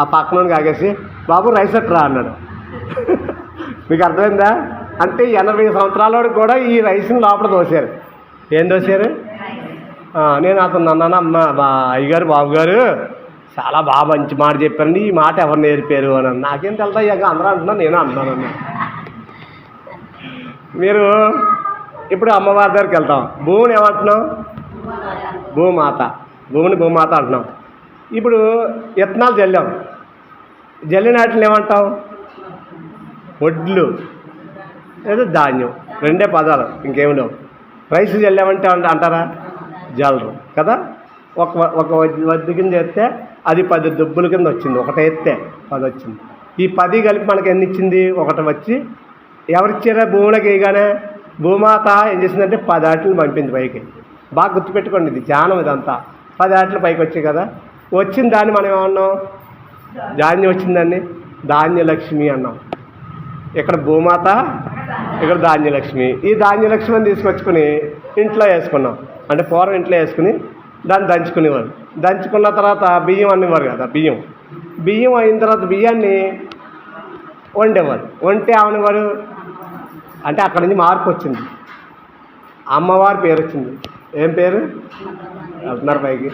ఆ పక్కన కాగేసి బాబు రైస్ ఎట్రా అన్నాడు. మీకు అర్థమైందా? అంటే ఎనభై సంవత్సరాల కూడా ఈ రైస్ని లోపల దోశారు ఏం దోశారు నేను అతను అన్నాను అమ్మ బా అయ్యగారు బాబుగారు చాలా బాగా మంచి మాట చెప్పారండి. ఈ మాట ఎవరు నేర్పారు? అని నాకేం తెలుతా ఇక అందరూ అంటున్నాను నేను అంటున్నాను మీరు ఇప్పుడు అమ్మవారి దగ్గరికి వెళ్తాం. భూమిని ఏమంటున్నాం భూమాత. భూమిని భూమాత అంటున్నాం. ఇప్పుడు విత్తనాలు జల్లాం. జల్లిన వాటిని ఏమంటాం? వడ్లు. లేదా ధాన్యం. రెండే పదాలు ఇంకేమి లేవు రైస్ జల్లామంటే అంటారా? జల్లరు. కదా? ఒక ఒక వద్దు కింద ఎత్తే అది పది దుబ్బుల కింద వచ్చింది. ఒకటే ఎత్తే పది వచ్చింది. ఈ పది కలిపి మనకి ఎన్ని ఇచ్చింది? ఒకటి వచ్చి ఎవరిచ్చారా? భూములకి వేయగానే భూమాత ఏం చేసిందంటే పది ఆటలు పంపింది పైకి. బాగా గుర్తుపెట్టుకోండి ఇది ధ్యానం ఇదంతా. పది ఆటలు పైకి వచ్చాయి కదా? వచ్చిన దాన్ని మనం ఏమన్నాం? ధాన్యం వచ్చిందండి ధాన్యలక్ష్మి అన్నాం. ఇక్కడ భూమాత ఇక్కడ ధాన్యలక్ష్మి. ఈ ధాన్యలక్ష్మిని తీసుకొచ్చుకుని ఇంట్లో వేసుకున్నాం. అంటే పూర్వం ఇంట్లో వేసుకుని దాన్ని దంచుకునేవారు. దంచుకున్న తర్వాత బియ్యం అనేవారు కదా బియ్యం. బియ్యం అయిన తర్వాత బియ్యాన్ని వండేవారు. వంటే అవనివారు అంటే అక్కడి నుంచి మార్పు వచ్చింది. అమ్మవారి పేరు వచ్చింది. ఏం పేరు? వెళ్తున్నారు పైకి.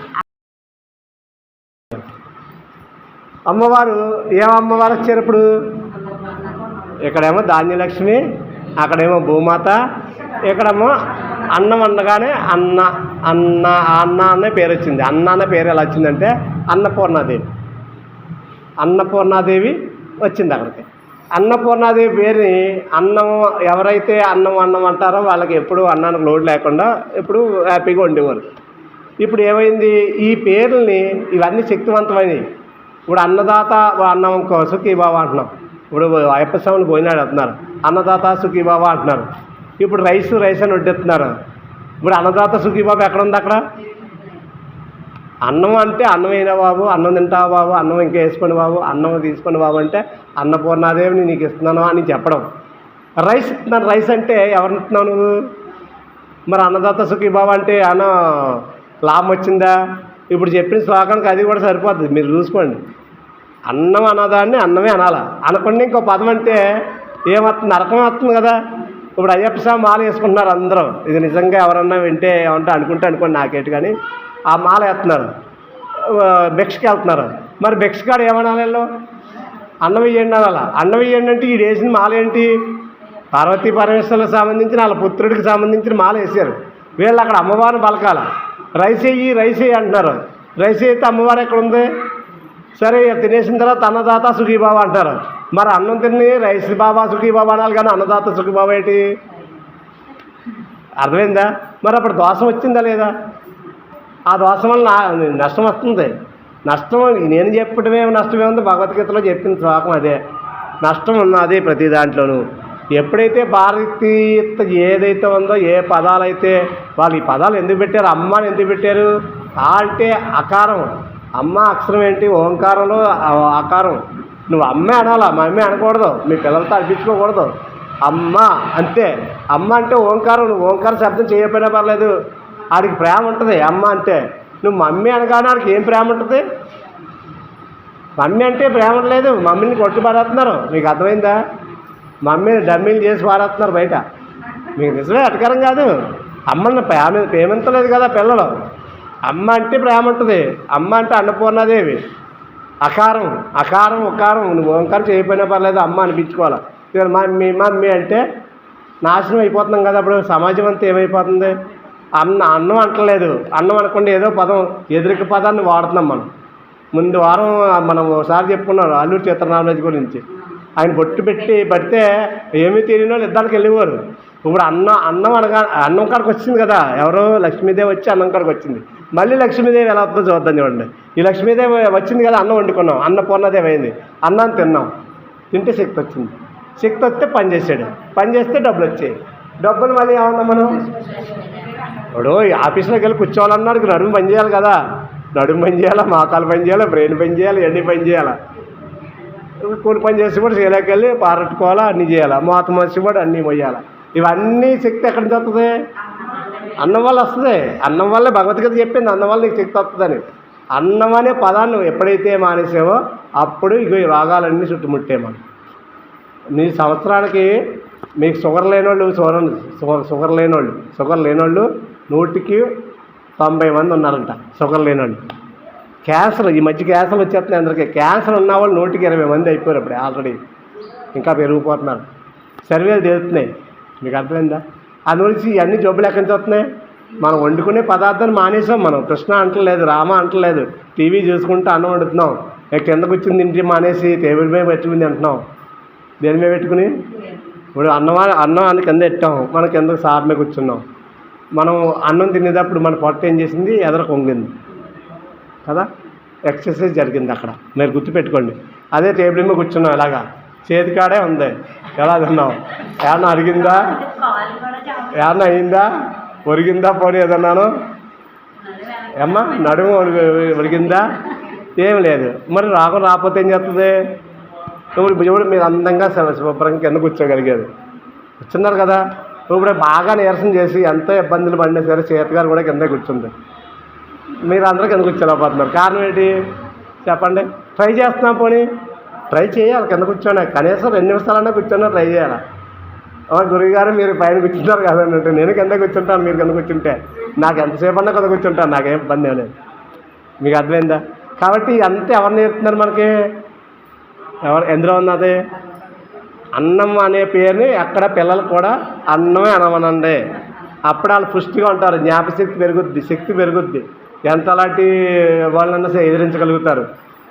అమ్మవారు ఏం అమ్మవారు వచ్చారు ఇప్పుడు ఇక్కడేమో ధాన్యలక్ష్మి అక్కడేమో భూమాత ఇక్కడేమో అన్నం అండగానే అన్న అన్న అన్న అనే పేరు వచ్చింది. అన్న అనే పేరు ఎలా వచ్చిందంటే అన్నపూర్ణాదేవి. అన్నపూర్ణాదేవి వచ్చింది అక్కడికి. అన్నపూర్ణాదేవి పేరుని అన్నం ఎవరైతే అన్నం అన్నం అంటారో వాళ్ళకి ఎప్పుడు అన్నానికి లోడ్ లేకుండా ఎప్పుడు హ్యాపీగా ఉండేవారు. ఇప్పుడు ఏమైంది? ఈ పేర్లని ఇవన్నీ శక్తివంతమైనవి. ఇప్పుడు అన్నదాత అన్నం సుఖీబాబు అంటున్నాం. ఇప్పుడు అయ్యప్ప స్వామిని పోయినాడు అంటున్నారు. అన్నదాత సుఖీబాబు అంటున్నారు. ఇప్పుడు రైస్ రైస్ అని వడ్డెత్తున్నారు. ఇప్పుడు అన్నదాత సుఖీబాబు ఎక్కడ ఉంది అక్కడ? అన్నం అంటే అన్నం అయినా బాబు అన్నం తింటావా బాబు అన్నం ఇంకా వేసుకోండి బాబు అన్నం తీసుకోండి బాబు అంటే అన్నపూర్ణాదేవిని నీకు ఇస్తున్నాను అని చెప్పడం. రైస్ ఇస్తున్నాను రైస్ అంటే ఎవరిని ఇస్తున్నావు నువ్వు? మరి అన్నదాత సుఖీబాబు అంటే అన్న లాభం వచ్చిందా? ఇప్పుడు చెప్పిన శ్లోకానికి అది కూడా సరిపోతుంది మీరు చూసుకోండి. అన్నం అన్నదాన్ని అన్నమే అనాలా. అనకుండా ఇంకో పదం అంటే ఏమవుతుంది నరకం వస్తుంది కదా. ఇప్పుడు అయ్యప్ప స్వామి మాల వేసుకుంటున్నారు అందరూ. ఇది నిజంగా ఎవరన్నా వింటే ఏమంటే అనుకుంటే అనుకోండి నాకేటి కానీ ఆ మాల వేస్తున్నారు. భిక్షకి వెళ్తున్నారు. మరి భిక్షకాడు ఏమనాలి వీళ్ళు? అన్నం ఇవ్వండి అనాలా. అన్నం ఇవ్వండి అంటే ఈ వేసిన మాల ఏంటి? పార్వతీ పరమేశ్వరులకు సంబంధించిన వాళ్ళ పుత్రుడికి సంబంధించిన మాల వేసారు వీళ్ళు అక్కడ అమ్మవారిని పలకాల. రైస్ వేయి రైస్ వేయి అంటున్నారు. రైస్ అయితే అమ్మవారు ఎక్కడ ఉంది? సరే ఇక తినేసిన తర్వాత అన్నదాత సుఖీబాబా అంటారు. మరి అన్నం తిని రైస్ బాబా సుఖీబాబా అనాలి కానీ అన్నదాత సుఖీబాబా ఏంటి? అర్థమైందా? మరి అప్పుడు దోషం వచ్చిందా లేదా? ఆ దోషం వల్ల నా- నష్టం వస్తుంది. నష్టం నేను చెప్పడమే నష్టమే ఉంది భగవద్గీతలో చెప్పిన శ్లోకం అదే. నష్టం ఉన్నది ప్రతి దాంట్లోనూ. ఎప్పుడైతే భారతీయత ఏదైతే ఉందో ఏ పదాలైతే వాళ్ళు ఈ పదాలు ఎందుకు పెట్టారు అమ్మ అని ఎందుకు పెట్టారు అంటే అకారం. అమ్మ అక్షరం ఏంటి? ఓంకారంలో ఆకారం. నువ్వు అమ్మే అనాలా? మా అమ్మే అనకూడదు. మీ పిల్లలతో అనిపించుకోకూడదు. అమ్మ అంతే. అమ్మ అంటే ఓంకారం. నువ్వు ఓంకార శబ్దం చేయకపోయినా పర్లేదు. ఆడికి ప్రేమ ఉంటుంది. అమ్మ అంటే. నువ్వు మమ్మీ అనగానే ఆడికి ఏం ప్రేమ ఉంటుంది? మమ్మీ అంటే ప్రేమ లేదు మమ్మీని కొట్టి పారేస్తున్నారు. మీకు అర్థమైందా? మమ్మీని డమ్మీలు చేసి పారేస్తున్నారు బయట. మీకు నిజమే అటకరం కాదు. అమ్మని ప్రేమ ప్రేమించలేదు కదా పిల్లలు. అమ్మ అంటే ప్రేమ ఉంటుంది. అమ్మ అంటే అన్నపూర్ణాదేవి. అకారం అకారం ఉకారం నువ్వు ఓంకారం చేయకపోయినా పర్లేదు అమ్మ అనిపించుకోవాలి. మా మమ్మీ మమ్మీ అంటే నాశనం అయిపోతున్నాం కదా అప్పుడు సమాజం అంతా ఏమైపోతుంది? అన్న అన్నం అంటలేదు. అన్నం అనకుండా ఏదో పదం ఎదురిక పదాన్ని వాడుతున్నాం మనం. ముందు వారం మనం ఒకసారి చెప్పుకున్నాం అల్లూరు చిత్రనారాయణ గురించి. ఆయన బొట్టు పెట్టి పడితే ఏమీ తెలియని వాళ్ళు ఇద్దరికి వెళ్ళేవారు. ఇప్పుడు అన్నం అన్నం అనగా అన్నం కాడికి వచ్చింది కదా ఎవరో లక్ష్మీదేవి వచ్చి అన్నం కాడికి వచ్చింది. మళ్ళీ లక్ష్మీదేవి ఎలా వస్తుందో చూద్దాం చూడండి. ఈ లక్ష్మీదేవి వచ్చింది కదా అన్నం వండుకున్నాం. అన్నపూర్ణదేవి అయింది. అన్నం తిన్నాం. తింటే శక్తి వచ్చింది. శక్తి వస్తే పని చేసాడు పని చేస్తే డబ్బులు వచ్చాయి. డబ్బులు మళ్ళీ ఏమన్నా మనం? ఇప్పుడు ఈ ఆఫీస్లోకి వెళ్ళి కూర్చోవాలన్నాడు. నడుము పని చేయాలి కదా. నడుము పని చేయాలా? మోకాలు పని చేయాలా? బ్రెయిన్ పని చేయాలి? ఎన్ని పని చేయాలా? కొన్ని పని చేసి కూడా చేయలేక వెళ్ళి పారట్టుకోవాలా? అన్నీ చేయాలా? మోత మనిషి కూడా అన్నీ మొయ్యాలా? ఇవన్నీ శక్తి ఎక్కడి నుంచి వస్తుంది? అన్నం వల్ల వస్తుంది. అన్నం వల్లే భగవద్గీత చెప్పింది. అన్నం వల్ల నీకు శక్తి వస్తుందని. అన్నం అనే పదాన్ని నువ్వు ఎప్పుడైతే మానేసావో అప్పుడు ఇగో ఈ రోగాలన్నీ చుట్టుముట్టే మనం నీ సంవత్సరానికి మీకు షుగర్ లేనోళ్ళు షుగర్ షుగర్ లేనోళ్ళు షుగర్ లేనోళ్ళు నూటికి తొంభై మంది ఉన్నారంట షుగర్ లేనోళ్ళు. క్యాన్సర్ ఈ మధ్య క్యాన్సర్ వచ్చేస్తున్నాయి అందరికీ. క్యాన్సర్ ఉన్న వాళ్ళు నూటికి ఇరవై మంది అయిపోయారు ఇప్పుడు ఆల్రెడీ. ఇంకా పెరిగిపోతున్నారు. సర్వేలు తెలుస్తున్నాయి. మీకు అర్థమైందా? అది ఇవన్నీ జబ్బులు ఎక్కడి నుంచి వస్తున్నాయి? మనం వండుకునే పదార్థాన్ని మానేసాం మనం. కృష్ణ అంటలేదు రామ అంటలేదు. టీవీ చూసుకుంటూ అన్నం వండుతున్నాం. కింద కిందకు వచ్చింది ఇంటి మానేసి టేబుల్ మీద పెట్టుకుని తింటున్నాం. దేని మీద పెట్టుకుని? ఇప్పుడు అన్నం అన్నం అని కింద పెట్టాం. మన కింద సార్ మీద కూర్చున్నాం. మనం అన్నం తినేటప్పుడు మన పొట్ట ఏం చేసింది? ఎదర కొంగింది. కదా? ఎక్సర్సైజ్ జరిగింది అక్కడ. మీరు గుర్తుపెట్టుకోండి. అదే టేబుల్ మీద కూర్చున్నాం ఇలాగా. చేతి కాడే ఉంది. ఎలా తిన్నావు? ఏమన్నా అరిగిందా? ఏమన్నా అయిందా? ఒరిగిందా? పోనీ ఏదన్నాను? ఏమ్మా నడుము ఒరిగిందా? ఏం లేదు. మరి రాకుండా రాకపోతే ఏం చేస్తుంది ఇప్పుడు ఇప్పుడు మీరు అందంగా శుభ్రంగా కింద కూర్చోగలిగేది. కూర్చున్నారు కదా? ఇప్పుడు బాగా నీరసం చేసి ఎంతో ఇబ్బందులు పడినా సరే చేతగారు కూడా కింద కూర్చుంది. మీరు అందరూ కింద కూర్చోలేకపోతున్నారు. కారణం ఏంటి? చెప్పండి. ట్రై చేస్తున్నాం పోనీ. ట్రై చేయాలి కింద కూర్చోండి. కనీసం రెండు నిమిషాలన్నా కూర్చోండి ట్రై చేయాలి? ఓ గురువుగారు మీరు పైన కూర్చుంటారు కదా నేను కింద కూర్చుంటాను మీరు కింద కూర్చుంటే. నాకు ఎంతసేపు అన్నా కింద కూర్చుంటాను నాకేం ఇబ్బంది లేదు. మీకు అర్థమైందా? కాబట్టి అంతే ఎవరు నేర్పుతున్నారు మనకి? ఎవరు ఎందులో ఉన్నది? అన్నం అనే పేరుని ఎక్కడ పిల్లలు కూడా అన్నమే అనమనండి. అప్పుడు వాళ్ళు పుష్టిగా ఉంటారు జ్ఞాపశక్తి పెరుగుద్ది శక్తి పెరుగుద్ది. ఎంత అలాంటి వాళ్ళన్నా సరే ఎదిరించగలుగుతారు.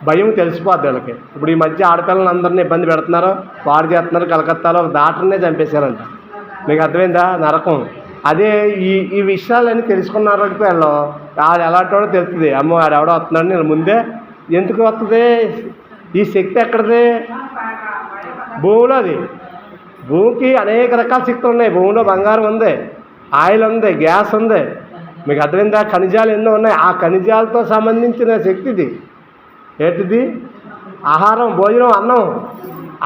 భయం తెలిసిపోద్ది వీళ్ళకి. ఇప్పుడు ఈ మధ్య ఆడపిల్లలందరినీ ఇబ్బంది పెడుతున్నారు వాడు చేస్తున్నారు కలకత్తాలో ఒక డాక్టర్నే చంపేశారంట. మీకు అర్థమైందా? నరకం. అదే ఈ ఈ విషయాలన్నీ తెలుసుకున్నారు వీళ్ళు. వాడు ఎలాంటి తెలుస్తుంది అమ్మో వాడు ఎవడో వస్తున్నాడు నేను ముందే. ఎందుకు వస్తుంది ఈ శక్తి ఎక్కడిది? భూమిలో అది. భూమికి అనేక రకాల శక్తులు ఉన్నాయి. భూమిలో బంగారం ఉంది ఆయిల్ ఉంది గ్యాస్ ఉంది. మీకు అర్థమైందా? ఖనిజాలు ఎన్నో ఉన్నాయి. ఆ ఖనిజాలతో సంబంధించిన శక్తి ఇది. ఏంటిది? ఆహారం భోజనం అన్నం.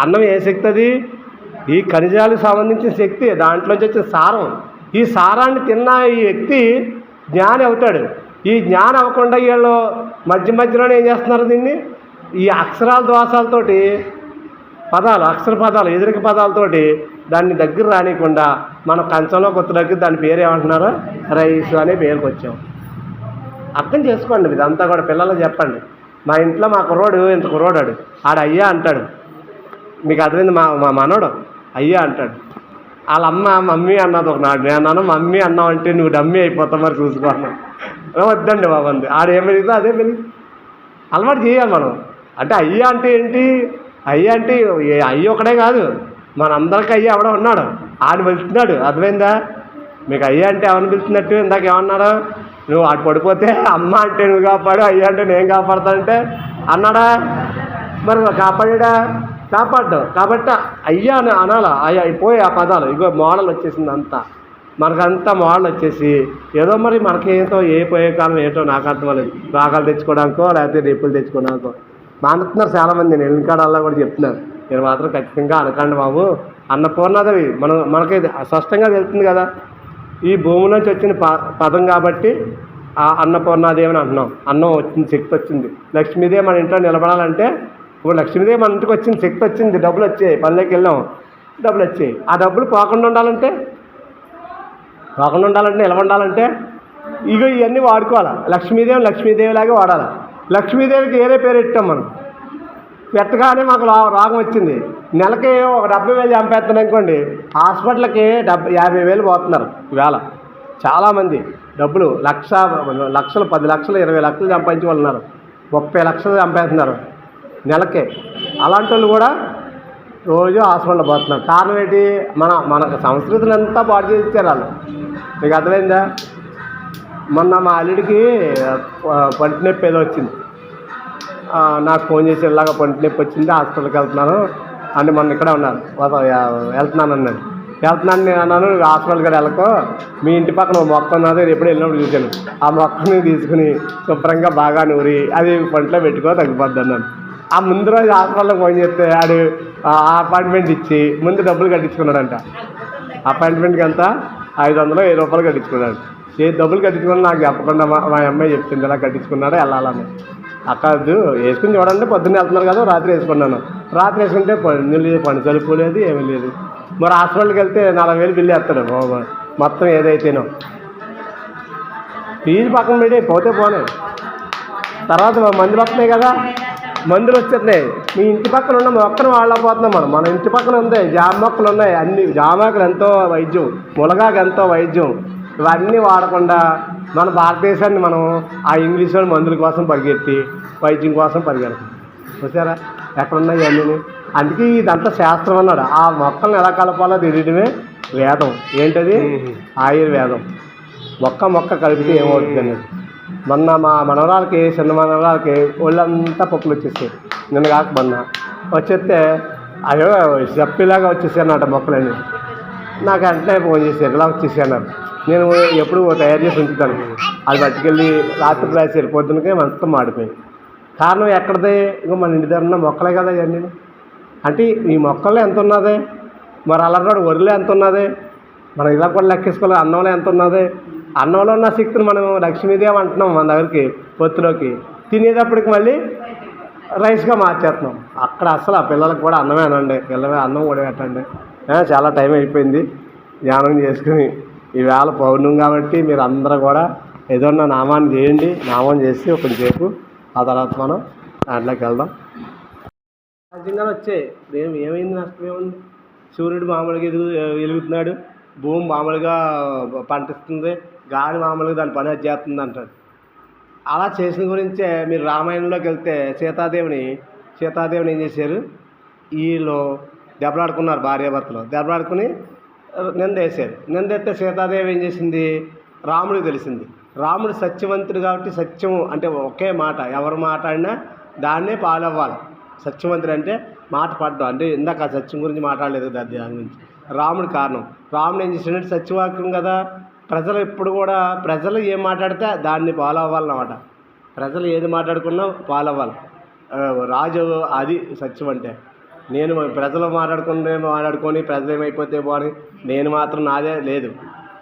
అన్నం ఏ శక్తి అది ఈ ఖనిజాలకు సంబంధించిన శక్తి దాంట్లోంచి వచ్చిన సారం. ఈ సారాన్ని తిన్న ఈ వ్యక్తి జ్ఞాని అవుతాడు. ఈ జ్ఞానం అవ్వకుండా వీళ్ళు మధ్య మధ్యలోనే ఏం చేస్తున్నారు దీన్ని? ఈ అక్షరాల దోషాలతోటి పదాలు అక్షర పదాలు ఎదురిక పదాలతోటి దాన్ని దగ్గర రానియకుండా మన కంచంలో కొత్తలోకి దాని పేరు ఏమంటున్నారు? రైస్ అనే పేరుకి వచ్చాం అర్థం చేసుకోండి ఇదంతా కూడా పిల్లలకు చెప్పండి. మా ఇంట్లో మా కుర్రోడు ఇంత కుర్రోడాడు. ఆడ అయ్యా అంటాడు. మీకు అర్థమైంది మా మా మనోడు? అయ్యా అంటాడు. వాళ్ళ అమ్మ మమ్మీ అన్నది ఒకనాడు నేను అన్నాను మమ్మీ అన్నావు అంటే నువ్వు డమ్మీ అయిపోతావు మరి చూసుకున్నాను వద్దండి బాబు అంది. ఆడు ఏం పెరిగిందో అదే పెరిగింది. అలవాటు చేయాలి మనం. అంటే అయ్యా అంటే ఏంటి? అయ్యా అంటే అయ్యి ఒకడే కాదు. మనందరికీ అయ్యా ఎవడో ఉన్నాడు. ఆడు పిలుస్తున్నాడు అర్థమైందా? మీకు అయ్యా అంటే ఎవరిని పిలుస్తున్నట్టు? ఇందాక ఏమన్నాడు? నువ్వు అటు పడిపోతే అమ్మ అంటే నువ్వు కాపాడు అయ్యా అంటే నేను కాపాడుతానంటే అన్నాడా? మరి కాపాడా కాపాడ్డు? కాబట్టి అయ్యా అని అనాలా? అయ్యా పోయి ఆ పదాలు. ఇగో మోడల్ వచ్చేసింది అంతా మనకంతా మోడల్ వచ్చేసి ఏదో మరి మనకేంతో ఏ పోయే కాలం ఏంటో నాకు అర్థం లేదు రాగాలు తెచ్చుకోవడానికో లేకపోతే రేపులు తెచ్చుకోవడానికో మానుతున్నారు చాలామంది నేను ఎన్నికాడల్లా కూడా చెప్తున్నారు. నేను మాత్రం ఖచ్చితంగా అనకండి బాబు. అన్నపూర్ణాదేవి మనం మనకి స్పష్టంగా తెలుస్తుంది కదా. ఈ భూమి నుంచి వచ్చిన ప పదం కాబట్టి ఆ అన్నపూర్ణాదేవి అని అంటున్నాం. అన్నం వచ్చింది శక్తి వచ్చింది. లక్ష్మీదేవి మన ఇంట్లో నిలబడాలంటే ఇప్పుడు లక్ష్మీదేవి మన ఇంటికి వచ్చింది శక్తి వచ్చింది డబ్బులు వచ్చాయి పనిలోకి వెళ్ళాం డబ్బులు వచ్చాయి. ఆ డబ్బులు పోకుండా ఉండాలంటే? పోకుండా ఉండాలంటే నిలబడాలంటే? ఇగో ఇవన్నీ వాడుకోవాలి. లక్ష్మీదేవి లక్ష్మీదేవిలాగే వాడాలి. లక్ష్మీదేవికి ఏరే పేరు పెట్టాం మనం? పెట్టగానే మాకు రోగం వచ్చింది. నెలకి ఒక డెబ్బై వేలు చంపేస్తున్నాం అనుకోండి హాస్పిటల్కి డెబ్బై యాభై వేలు పోతున్నారు ఈవేళ చాలామంది డబ్బులు లక్ష లక్షలు పది లక్షలు ఇరవై లక్షలు సంపాదించి వాళ్ళు ఉన్నారు. ముప్పై లక్షలు చంపేస్తున్నారు నెలకే. అలాంటి వాళ్ళు కూడా రోజు హాస్పిటల్ పోతున్నారు. కారణం ఏంటి? మన మన సంస్కృతిని అంతా పాటు చేస్తారు వాళ్ళు. మీకు అర్థమైందా? మొన్న మా అల్లుడికి పంటి నొప్పి ఏదో వచ్చింది. నాకు ఫోన్ చేసి ఇలాగ పంటి నొప్పి వచ్చింది హాస్పిటల్కి వెళ్తున్నాను. అని మొన్న ఇక్కడే ఉన్నారు వెళ్తున్నాను అన్నాడు. వెళ్తున్నాను నేను అన్నాను హాస్పిటల్ హాస్పిటల్కి వెళ్ళకో. మీ ఇంటి పక్కన మొక్క ఉన్నది ఎప్పుడు వెళ్ళినప్పుడు చూశాను. ఆ మొక్కని తీసుకుని శుభ్రంగా బాగా నూరి అది పంటలో పెట్టుకో తగ్గిపోద్ది అన్నాను ఆ ముందు రోజు హాస్పిటల్లో ఫోన్ చేస్తే ఆడు అపాయింట్మెంట్ ఇచ్చి ముందు డబ్బులు కట్టించుకున్నాడంట. అపాయింట్మెంట్కి ఎంత? ఐదు వందలు వెయ్యి రూపాయలు కట్టించుకున్నాడు. ఏ డబ్బులు కట్టించుకున్నా నాకు చెప్పకుండా మా మా అమ్మాయి చెప్పింది ఇలా కట్టించుకున్నాడు వెళ్ళాలని అక్కదు వేసుకుని చూడండి పొద్దున్న వెళ్తున్నారు కదా రాత్రి వేసుకున్నాను. రాత్రి వేసుకుంటే పని లేదు పని చదువుకోలేదు ఏమీ లేదు. మరి హాస్పిటల్కి వెళ్తే నలభై వేలు బిల్లు వేస్తాడు మొత్తం ఏదైతేనో. ఫీజు పక్కన పెట్టి పోతే పోనే. తర్వాత మందులు వస్తున్నాయి కదా మందులు వచ్చేస్తున్నాయి. మీ ఇంటి పక్కన ఉన్న మొక్కను వాళ్ళపోతున్నాం మనం. మన ఇంటి పక్కన ఉంది జామ మొక్కలు ఉన్నాయి. అన్ని జామాకులు ఎంతో వైద్యం ములగాకు ఎంతో వైద్యం. ఇవన్నీ వాడకుండా మన భారతదేశాన్ని మనం ఆ ఇంగ్లీష్ వాళ్ళ మందుల కోసం పరిగెత్తి వైద్యం కోసం పరిగెడతాం చూసారా? ఎక్కడున్నాయి అన్నీ అందుకే ఇదంతా శాస్త్రం అన్నాడు. ఆ మొక్కలను ఎలా కలపాలో తెలియడమే వేదం. ఏంటది? ఆయుర్వేదం. మొక్క మొక్క కలిపితే ఏమవుతుంది అనేది మొన్న మా మనవరాలకి చిన్న మనవరాలకి ఒళ్ళంతా పప్పులు వచ్చేసాయి. నిన్న కాక మొన్న. వచ్చేస్తే అయ్యో చెప్పేలాగా వచ్చేసాయి అన్నమాట మొక్కలన్నీ. నాకు వెంటనే ఫోన్ చేశారు ఇలా వచ్చేసాయి అన్నారు. నేను ఎప్పుడు తయారు చేసి ఉంచుతాను. అది పట్టుకెళ్ళి రాత్రి రాసి పొద్దునకే మొత్తం మాడిపోయింది కారణం ఎక్కడదే? ఇంకో మన ఇంటి దగ్గర ఉన్న మొక్కలే కదా ఇవన్నీ. అంటే ఈ మొక్కల్లో ఎంత ఉన్నదే? మరి అలాంటి వరిలో ఎంత ఉన్నదే? మనం ఇలా కూడా లెక్కేసుకోవాలి. అన్నంలో ఎంత ఉన్నదే? అన్నంలో ఉన్న శక్తిని మనం లక్ష్మీదేవి అంటున్నాం మన దగ్గరికి పొత్తులోకి. తినేటప్పటికి మళ్ళీ రైస్గా మార్చేస్తున్నాం. అక్కడ అసలు ఆ పిల్లలకు కూడా అన్నమే అనండి. పిల్లమే అన్నం కూడా పెట్టండి. చాలా టైం అయిపోయింది. ధ్యానం చేసుకుని ఈవేళ పౌర్ణం కాబట్టి మీరు అందరూ కూడా ఏదన్నా నామాన్ని చేయండి. నామం చేసి ఒకసేపు ఆ తర్వాత మనం దాంట్లోకి వెళ్దాం. సహజంగా వచ్చాయి ఏం ఏమైంది నష్టం ఏముంది? సూర్యుడు మామూలుగా ఎదుగు వెలుగుతున్నాడు. భూమి మామూలుగా పంటిస్తుంది గాలి మామూలుగా దాని పని అది చేస్తుంది అంటాడు. అలా చేసిన గురించే మీరు రామాయణంలోకి వెళ్తే సీతాదేవిని సీతాదేవిని ఏం చేశారు? వీళ్ళు దెబ్బలాడుకున్నారు భార్యాభర్తలు. దెబ్బలాడుకుని నిందేశారు. నిందెత్తే సీతాదేవి ఏం చేసింది? రాముడికి తెలిసింది. రాముడు సత్యవంతుడు కాబట్టి సత్యం అంటే ఒకే మాట. ఎవరు మాట్లాడినా దాన్నే పాలవ్వాలి. సత్యవంతుడు అంటే మాట పడ్డం. అంటే ఇందాక సత్యం గురించి మాట్లాడలేదు కదా దాని గురించి. రాముడు కారణం. రాముడు ఏం చేసినట్టు సత్యవాక్యం కదా. ప్రజలు ఎప్పుడు కూడా ప్రజలు ఏం మాట్లాడితే దాన్ని ఫాలో అవ్వాలన్నమాట ప్రజలు ఏది మాట్లాడుకున్నా ఫాలో అవ్వాలి రాజు అది సత్యం అంటే. నేను ప్రజలు మాట్లాడుకుంటే మాట్లాడుకొని ప్రజలు ఏమైపోతే బాగుంది. నేను మాత్రం నాదే లేదు.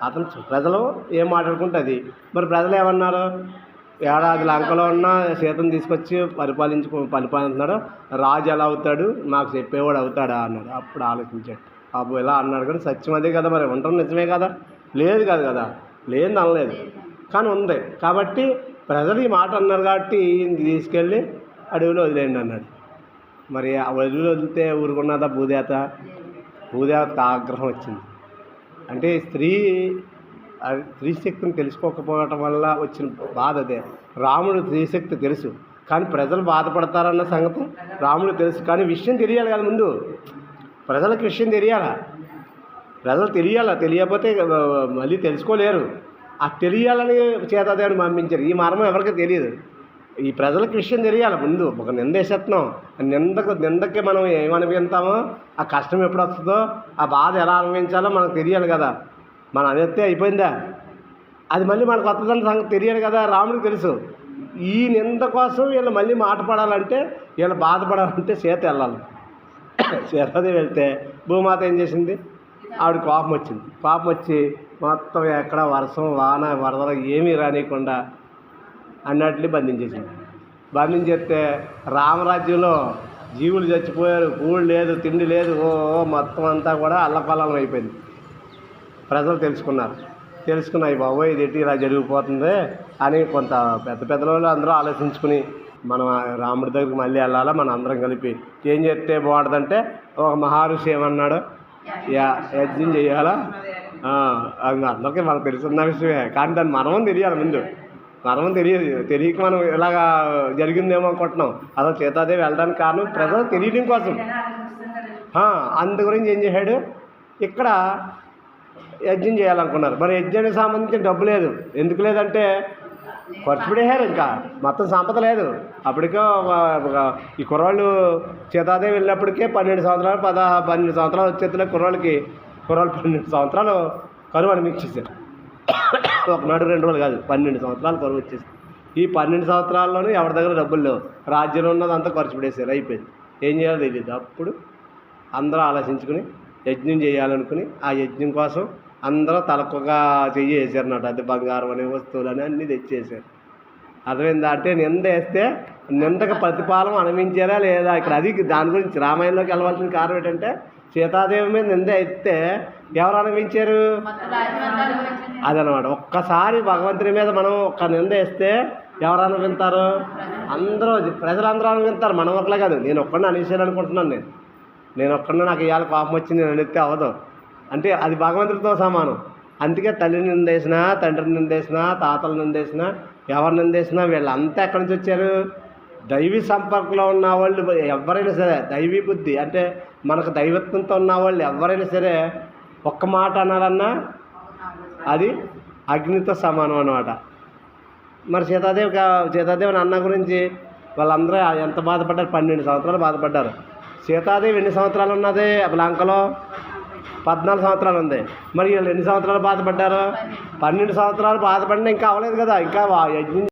అతను ప్రజలు ఏం మాట్లాడుకుంటే అది మరి ప్రజలు ఏమన్నారు? ఏడాది లంకలో ఉన్న సీతను తీసుకొచ్చి పరిపాలించుకో పరిపాలిస్తున్నాడు రాజు ఎలా అవుతాడు? నాకు చెప్పేవాడు అవుతాడా అన్నాడు. అప్పుడు ఆలోచించాడు. అబ్బు ఎలా అన్నాడు కానీ సత్యం అదే కదా మరి. ఉండడం నిజమే కదా? లేదు కాదు కదా? లేదు అనలేదు. కానీ ఉంది. కాబట్టి ప్రజలు ఈ మాట అన్నారు కాబట్టి తీసుకెళ్ళి అడవిలో వదిలేయండి అన్నాడు. మరి ఆ వదిలితే ఊరుకున్నదా భూదేత భూదేవత ఆగ్రహం వచ్చింది. అంటే స్త్రీ స్త్రీశక్తిని స్త్రీ శక్తిని తెలుసుకోకపోవటం వల్ల వచ్చిన బాధ అదే. రాముడు స్త్రీ శక్తి తెలుసు. కానీ ప్రజలు బాధపడతారన్న సంగతి రాముడు తెలుసు. కానీ విషయం తెలియాలి కదా ముందు. ప్రజలకు విషయం తెలియాలా? ప్రజలు తెలియాలా? తెలియకపోతే మళ్ళీ తెలుసుకోలేరు. ఆ తెలియాలని చేతదేవుని పంపించారు. ఈ మర్మం ఎవరికి తెలియదు. ఈ ప్రజలకు విషయం తెలియాలి. ముందు ఒక నింద వేసేస్తున్నాం. ఆ నిందకు నిందకి మనం ఏమనిపించామో ఆ కష్టం ఎప్పుడు వస్తుందో ఆ బాధ ఎలా అనుభవించాలో మనకు తెలియాలి కదా. మనం అనేస్తే అయిపోయిందా? అది మళ్ళీ మనకు వస్తుందని సంగతి తెలియాలి కదా. రాముడికి తెలుసు. ఈ నింద కోసం వీళ్ళు మళ్ళీ మాట పడాలంటే వీళ్ళు బాధపడాలంటే సీత వెళ్ళాలి. సీతాదేవి వెళ్తే భూమాత ఏం చేసింది? ఆవిడ కోపం వచ్చింది. కోపం వచ్చి మొత్తం ఎక్కడ వర్షం వాన వరదలు ఏమీ రానియకుండా అన్నట్లు బంధించేసింది. బంధించేస్తే రామరాజ్యంలో జీవులు చచ్చిపోయారు కూడు లేదు తిండి లేదు ఓ మొత్తం అంతా కూడా అల్లకల్లం అయిపోయింది. ప్రజలు తెలుసుకున్నారు. తెలుసుకున్నాయి బాబోయ్ ఇది ఎట్టి ఇలా జరిగిపోతుంది? అని కొంత పెద్ద పెద్ద వాళ్ళు అందరూ ఆలోచించుకుని మనం రాముడి దగ్గరికి మళ్ళీ వెళ్ళాలా? మనం అందరం కలిపి. ఏం చేస్తే బాగుంటుందంటే ఒక మహర్షి ఏమన్నాడు? యా యజ్ఞం చేయాలా? అది అందరికీ మనకు తెలుసున్న విషయమే. కానీ దాన్ని మనము తెలియాలి ముందు. మర్మం తెలియదు తెలియక మనం ఇలాగా జరిగిందేమో అనుకుంటున్నాం. అసలు సీతాదేవి వెళ్ళడానికి కారణం ప్రజలు తెలియడం కోసం. అందు గురించి ఏం చేశాడు? ఇక్కడ యజ్ఞం చేయాలనుకున్నారు. మరి యజ్ఞానికి సంబంధించిన డబ్బు లేదు. ఎందుకు లేదంటే ఖర్చు పెట్టేశారు ఇంకా. మొత్తం సంపద లేదు. అప్పటికే ఒక- ఈ కుర్రాళ్ళు సీతాదేవి వెళ్ళినప్పటికే పన్నెండు సంవత్సరాలు పద పన్నెండు సంవత్సరాలు వచ్చేతులే కుర్రాళ్ళకి. కుర్రాళ్ళు పన్నెండు సంవత్సరాలు కరువు అనిపించేసారు ఒకనాడు రెండు రోజులు కాదు పన్నెండు సంవత్సరాలు కరువు వచ్చేసి ఈ పన్నెండు సంవత్సరాల్లోనూ ఎవరి దగ్గర డబ్బులు లేవు? రాజ్యంలో ఉన్నదంతా ఖర్చు పడేసారు అయిపోయింది. ఏం చేయాలో తెలియదు అప్పుడు అందరూ ఆలోచించుకుని యజ్ఞం చేయాలనుకుని ఆ యజ్ఞం కోసం అందరూ తలకొక చెయ్యి వేసారన్నమాట అది బంగారం అనే వస్తువులని అన్నీ తెచ్చేసారు అర్థమైందా? అంటే నింద వేస్తే నిందకు ప్రతిఫలం అనుభవించారా లేదా? ఇక్కడ అది దాని గురించి రామాయణంలోకి వెళ్ళవలసిన కారణం ఏంటంటే సీతాదేవి మీద నింద ఎత్తే ఎవరు అనుభవించారు? అదనమాట. ఒక్కసారి భగవంతుని మీద మనం ఒక్క నింద వేస్తే ఎవరు అనుభవింతారు? అందరూ ప్రజలందరూ అనుభవిస్తారు మనం ఒకలే కాదు. నేను ఒక్కడిని అనేసాను అనుకుంటున్నాను నేను. నేను ఒక్కడిని నాకు ఇవాళ కోపం వచ్చింది నేను అనిస్తే అవ్వదు. అంటే అది భగవంతుడితో సమానం. అందుకే తల్లిని నిందేసినా తండ్రిని నిందేసినా తాతలు నిందేసినా ఎవరు నిందేసినా వీళ్ళంతా ఎక్కడి నుంచి వచ్చారు? దైవీ సంపర్కంలో ఉన్న వాళ్ళు ఎవరైనా సరే దైవీ బుద్ధి అంటే మనకు దైవత్వంతో ఉన్న వాళ్ళు ఎవరైనా సరే ఒక్క మాట అనాలన్నా అది అగ్నితో సమానం అన్నమాట. మరి సీతాదేవి సీతాదేవి అన్న గురించి వాళ్ళందరూ ఎంత బాధపడ్డారు? పన్నెండు సంవత్సరాలు బాధపడ్డారు. సీతాదేవి ఎన్ని సంవత్సరాలు ఉన్నది? లంకలో పద్నాలుగు సంవత్సరాలు ఉంది. మరి వీళ్ళు ఎన్ని సంవత్సరాలు బాధపడ్డారు? పన్నెండు సంవత్సరాలు బాధపడినా ఇంకా అవ్వలేదు కదా. ఇంకా